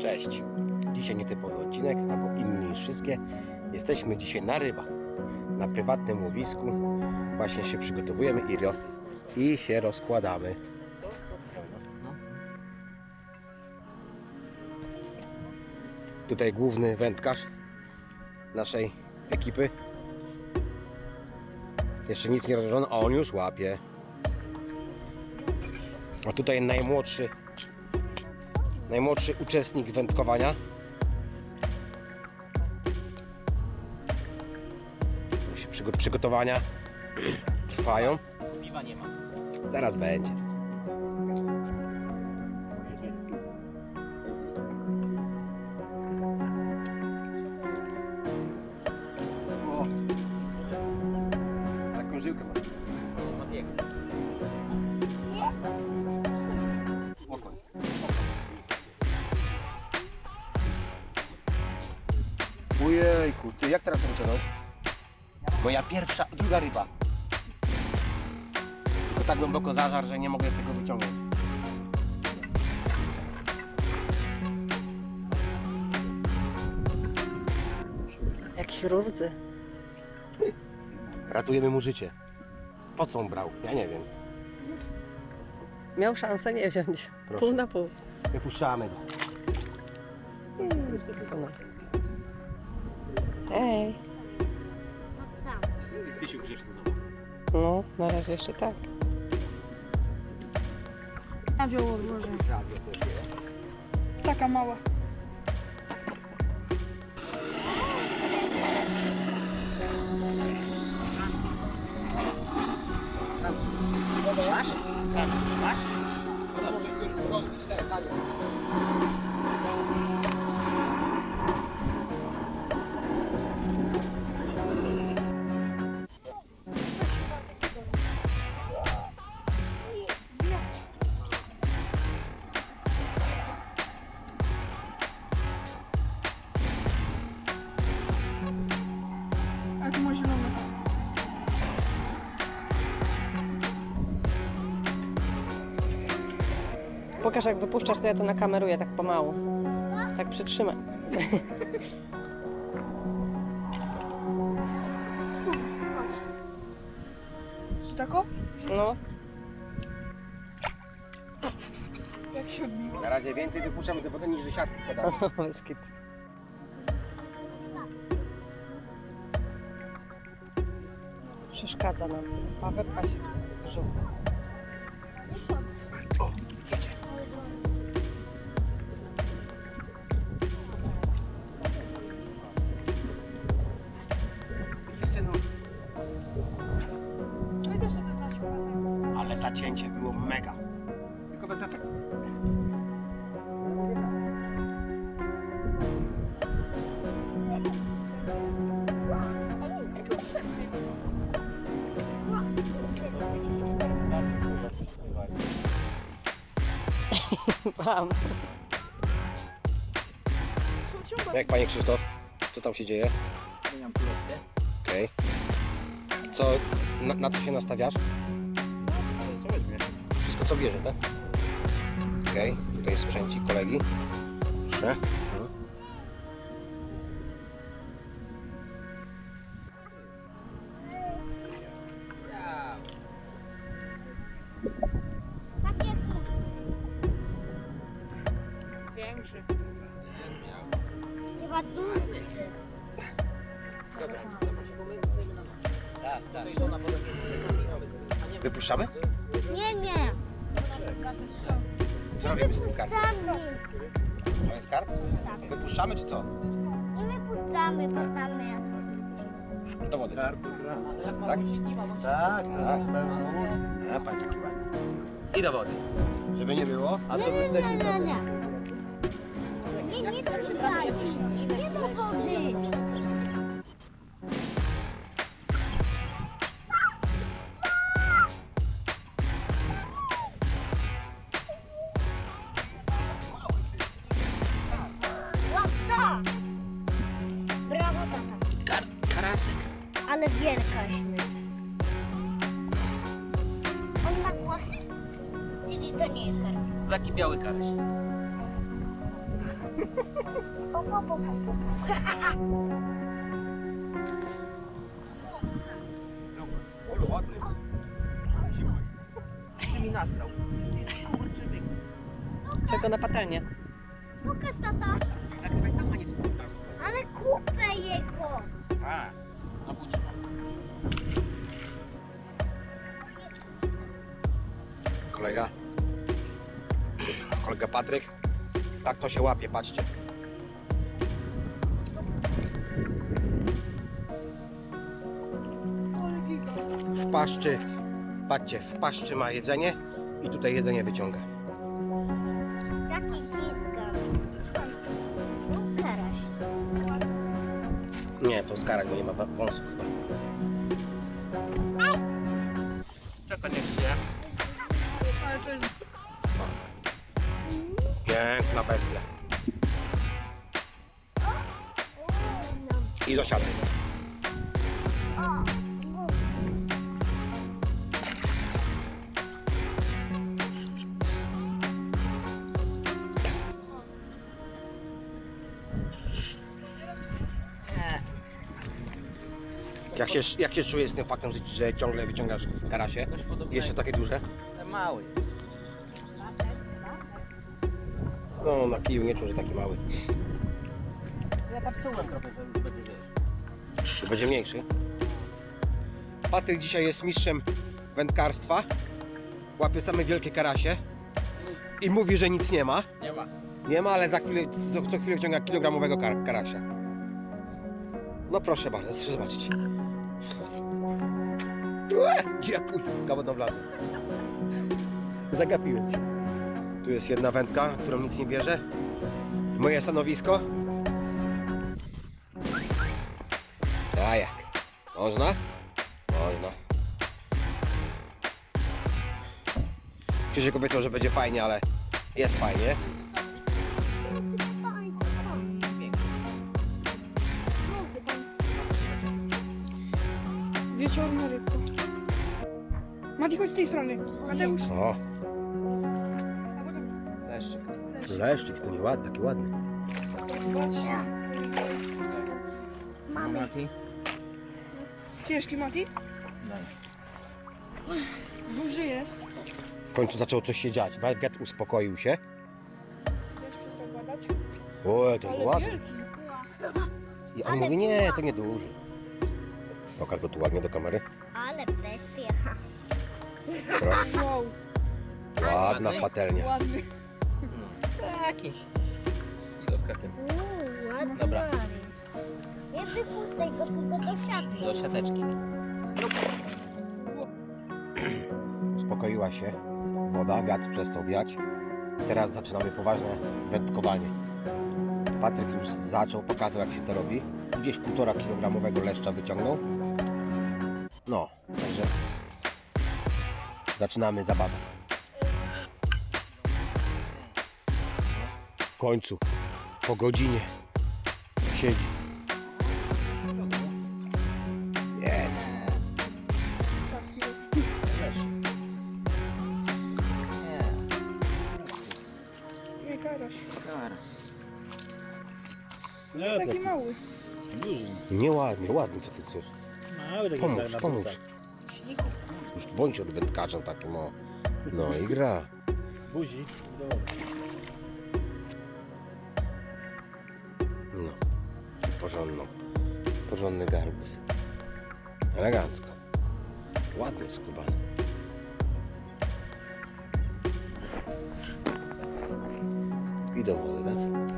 Cześć. Dzisiaj nietypowy odcinek, albo inny niż wszystkie. Jesteśmy dzisiaj na rybach, na prywatnym łowisku. Właśnie się przygotowujemy, Irio, i się rozkładamy. Tutaj główny wędkarz naszej ekipy. Jeszcze nic nie rozłożono, a on już łapie. A tutaj najmłodszy najmłodszy uczestnik wędkowania. Przygotowania trwają. Piwa nie ma. Zaraz będzie. Ojejku, ty jak teraz to wyciągnął? Moja pierwsza, druga ryba. Tylko tak głęboko zażar, że nie mogę tego wyciągnąć. Jak chirurdzy. Ratujemy mu życie. Po co on brał? Ja nie wiem. Miał szansę nie wziąć. Proszę. Pół na pół. Wypuszczamy go. No. Ej, grzeczny zobacz. no na razie jeszcze tak. Radio odłożę. Taka mała. Masz? Tak. Masz? Pokaż jak wypuszczasz, to ja to nakameruję tak pomału. Tak przytrzymaj. Czy tako? No, Jak się odbiło. Na razie więcej wypuszczamy do wody niż do siatki kitu. Przeszkadza nam. A wypcha się Mam. Jak panie Krzysztof? Co tam się dzieje? Zmieniam piłeczkę. Okej. Co, na, na co się nastawiasz? Wszystko co bierze, tak? Okej, tutaj sprzęcik kolegi. Proszę. Chyba duży. Tak, tak. To. Wypuszczamy? Nie, nie. Co robimy z tym karpem? Puszczamy. To jest karp? Wypuszczamy czy co? Nie wypuszczamy, bo tam jest. Do wody. Tak? Tak? Tak, tak. A, patrz jaki ładny. I do wody. Żeby nie było. A Nie, co nie, nie, nie, nie. Ale śmieć. On ma głosy? Czyli to nie jest karp. Taki biały kareś. O, o, o, o. Olu, ładny. Ty mi nastał. Jest. Czego na patelnię? Pokaż tata. Ale kupę jego. A, Kolega. Kolega Patryk. Tak to się łapie, patrzcie. W paszczy, patrzcie, w paszczy ma jedzenie i tutaj jedzenie wyciąga. Nie, to skarać, bo nie ma wąsów chyba. Piękna bestia. I do siatki. Jak się, jak się czujesz z tym faktem, że- że ciągle wyciągasz karasie? Jeszcze takie duże? Mały. No, na kiju nie czuł, że taki mały. Ja tak czułem trochę, że już będzie. To będzie mniejszy. Patryk dzisiaj jest mistrzem wędkarstwa. Łapie same wielkie karasie. I mówi, że nic nie ma. Nie ma. Nie ma, ale za chwilę, co, co chwilę wciąga kilogramowego kar karasia. No proszę bardzo, proszę zobaczyć. Ue, Jak uśka wodą wlazła. Zagapiłem się. Tu jest jedna wędka, którą nic nie bierze. Moje stanowisko. A jak? Można? Można. Krzysiek obiecał, że będzie fajnie, ale jest fajnie. Wieczorna rybka. Mati, chodź z tej strony. Mateusz. O, leszczyk, to nieładny, taki ładny. Mamy. Mati? Ciężki Mati. Duży jest. W końcu zaczął coś się dziać. Wiatr uspokoił się. Też przestał badać. O, to Ale ładny. wielki. I on Ale mówi, nie, była. to nie duży. Pokaż go tu ładnie do kamery. Ale bestia. Proszę. Wow, Ładna patelnia. ładny. Taki. I do skatem. Uuu, ładny. Dobra. Nie wypuszczaj go tylko do siatki. Do siateczki. Uspokoiła się woda, wiatr przestał wiać. Teraz zaczynamy poważne wędkowanie. Patryk już zaczął, pokazał jak się to robi. Gdzieś półtora kilogramowego leszcza wyciągnął. No, także zaczynamy zabawę. Końcu, po godzinie siedzi. Nie, Nie. Nie. Kara. No, Taki mały. duży. nieładnie, ładnie co ty chcesz. Mały taki Pomóż, tak na pomóż. tak. Już bądź odwędkarzem takim o. No i gra. Buzi. Do... Porządną. Porządny garbus. Elegancko. Ładny skubany. I do wody, tak?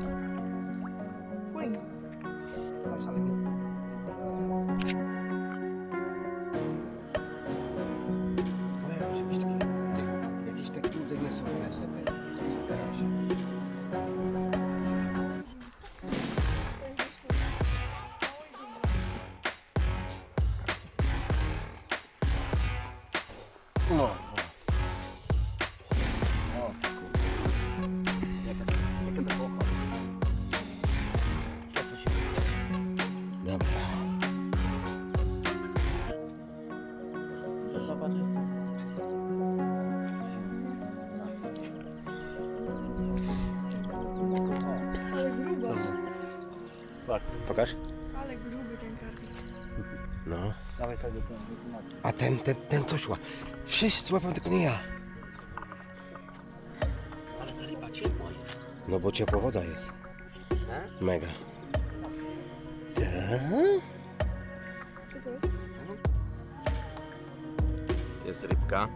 Tak. Pokaż. Ale gruby ten karpik. No. Dawaj ten wytłumaczyć. A ten, ten, ten coś ła. Wszyscy łapią, tylko nie ja. Ale ta ryba ciepła jest. No bo ciepła woda jest. E? Mega. Tak? Jest rybka.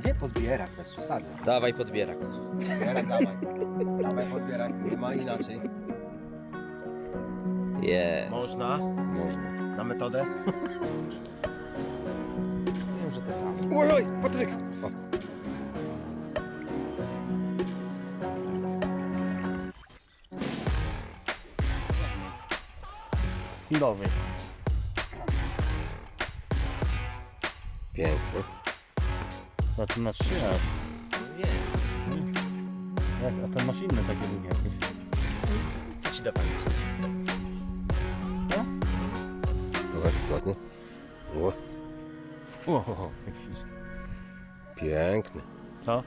Gdzie podbierak bez przesady? Dawaj podbierak. Podbierak dawaj. Dawaj podbierak, nie ma inaczej. Jest. Można? Można. Na metodę? Wiem, że to samo. Oj, Patryk! O. Chwilowy. Piękny. Znaczy na trzy aż. Wiem. Jak, a to masz inne takie długie jakieś. Co ci da palce? Zobacz, ładnie. O, Oho, jakiś. piękny, Co?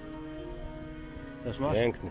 Też masz? piękny.